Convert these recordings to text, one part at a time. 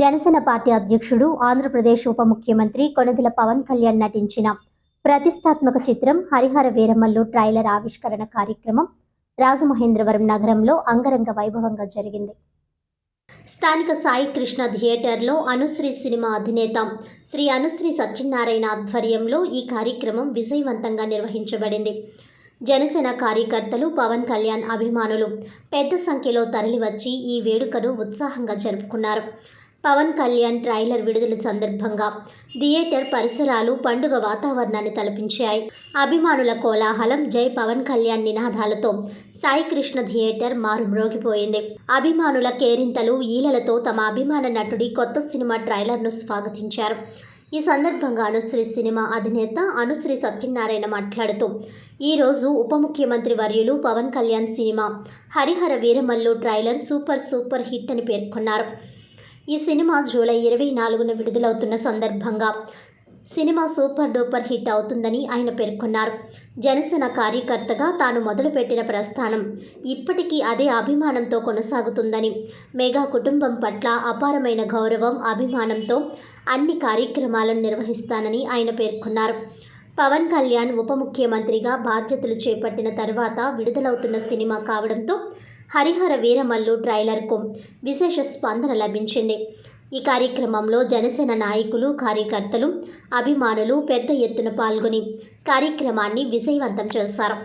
Janasena party అధ్యక్షుడు ఆంధ్రప్రదేశ్ ఉప ముఖ్యమంత్రి కొనదెల పవన్ కళ్యాణ్ నటించిన ప్రతిష్టాత్మక చిత్రం హరిహర వీరమల్లు ట్రైలర్ ఆవిష్కరణ కార్యక్రమం రాజమహేంద్రవరం నగరంలో అంగరంగ వైభవంగా జరిగింది. స్థానిక సాయి కృష్ణ థియేటర్లో అనుశ్రీ సినిమా అధినేత శ్రీ అనుశ్రీ సత్యనారాయణ ఆధ్వర్యంలో ఈ కార్యక్రమం విజయవంతంగా నిర్వహించబడింది. జనసేన కార్యకర్తలు పవన్ కళ్యాణ్ అభిమానులు పెద్ద సంఖ్యలో తరలివచ్చి ఈ వేడుకను ఉత్సాహంగా జరుపుకున్నారు. పవన్ కళ్యాణ్ ట్రైలర్ విడుదల సందర్భంగా థియేటర్ పరిసరాలు పండుగ వాతావరణాన్ని తలపించాయి. అభిమానుల కోలాహలం జై పవన్ కళ్యాణ్ నినాదాలతో సాయి కృష్ణ థియేటర్ మారుమ్రోగిపోయింది. అభిమానుల కేరింతలు ఈలలతో తమ అభిమాన నటుడి కొత్త సినిమా ట్రైలర్ను స్వాగతించారు. ఈ సందర్భంగా అనుశ్రీ సినిమా అధినేత అనుశ్రీ సత్యనారాయణ మాట్లాడుతూ ఈరోజు ఉప ముఖ్యమంత్రి వర్యులు Pawan Kalyan cinema Harihara Veeramallu trailer super super hit అని పేర్కొన్నారు. ఈ సినిమా జూలై ఇరవై నాలుగున విడుదలవుతున్న సందర్భంగా సినిమా సూపర్ డూపర్ హిట్ అవుతుందని ఆయన పేర్కొన్నారు. జనసేన కార్యకర్తగా తాను మొదలుపెట్టిన ప్రస్థానం ఇప్పటికీ అదే అభిమానంతో కొనసాగుతుందని మెగా కుటుంబం పట్ల అపారమైన గౌరవం అభిమానంతో అన్ని కార్యక్రమాలను నిర్వహిస్తానని ఆయన పేర్కొన్నారు. పవన్ కళ్యాణ్ ఉప ముఖ్యమంత్రిగా బాధ్యతలు చేపట్టిన తర్వాత విడుదలవుతున్న సినిమా కావడంతో హరిహర వీరమల్లు ట్రైలర్కు విశేష స్పందన లభించింది. ఈ కార్యక్రమంలో జనసేన నాయకులు కార్యకర్తలు అభిమానులు పెద్ద ఎత్తున పాల్గొని కార్యక్రమాన్ని విజయవంతం చేశారు.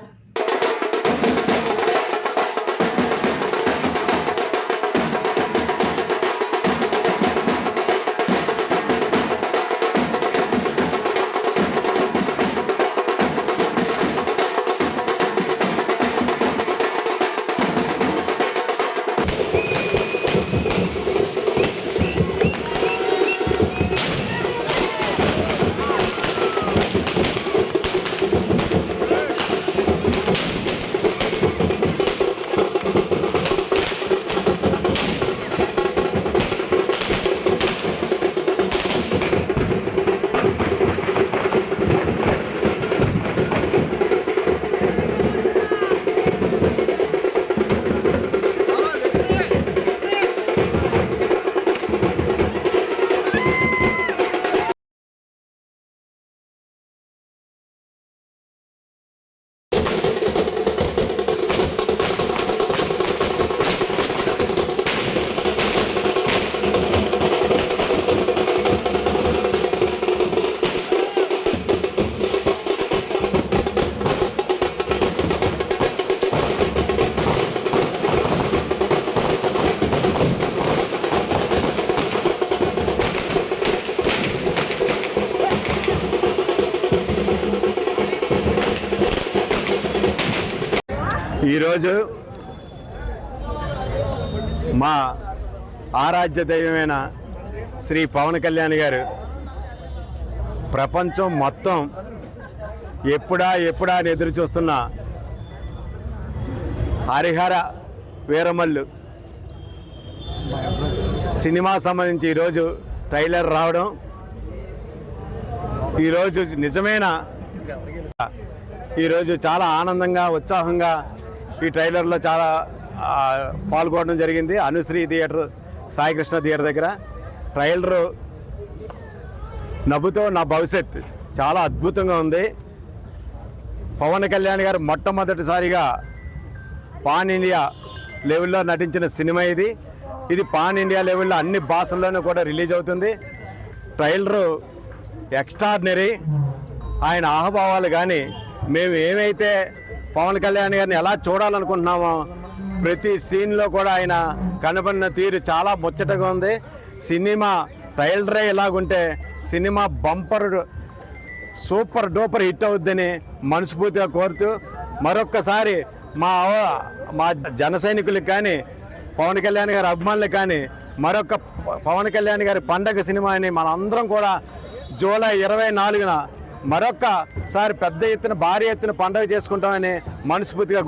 ఈరోజు మా ఆరాధ్య దైవమైన శ్రీ పవన్ కళ్యాణ్ గారు ప్రపంచం మొత్తం ఎప్పుడా ఎప్పుడా అని ఎదురు చూస్తున్న హరిహర వీరమల్లు సినిమా సంబంధించి ఈరోజు ట్రైలర్ రావడం ఈరోజు నిజమైన ఈరోజు చాలా ఆనందంగా ఉత్సాహంగా ఈ ట్రైలర్లో చాలా పాల్గొనడం జరిగింది. అనుశ్రీ థియేటర్ సాయికృష్ణ థియేటర్ దగ్గర. ట్రైలరు నవ్వుతో నా భవిష్యత్ చాలా అద్భుతంగా ఉంది. పవన్ కళ్యాణ్ గారు మొట్టమొదటిసారిగా పాన్ ఇండియా లెవెల్లో నటించిన సినిమా ఇది. ఇది పాన్ ఇండియా లెవెల్లో అన్ని భాషల్లోనూ కూడా రిలీజ్ అవుతుంది. Trailer extraordinary. ఆయన ఆహభావాలు కానీ మేము ఏమైతే పవన్ కళ్యాణ్ గారిని ఎలా చూడాలనుకుంటున్నామో ప్రతి సీన్లో కూడా ఆయన కనబడిన తీరు చాలా ముచ్చటగా ఉంది. సినిమా ట్రైలరే ఇలాగుంటే cinema bumper super duper hit అవుద్దని మనస్ఫూర్తిగా కోరుతూ మరొక్కసారి మా మా జన సైనికులకు కానీ పవన్ కళ్యాణ్ గారి అభిమానులకు కానీ మరొక పవన్ కళ్యాణ్ గారి పండగ సినిమాని మనందరం కూడా జూలై ఇరవై నాలుగున మరొక్కసారి పెద్ద ఎత్తున భారీ ఎత్తున పండగ చేసుకుంటామని మనస్ఫూర్తిగా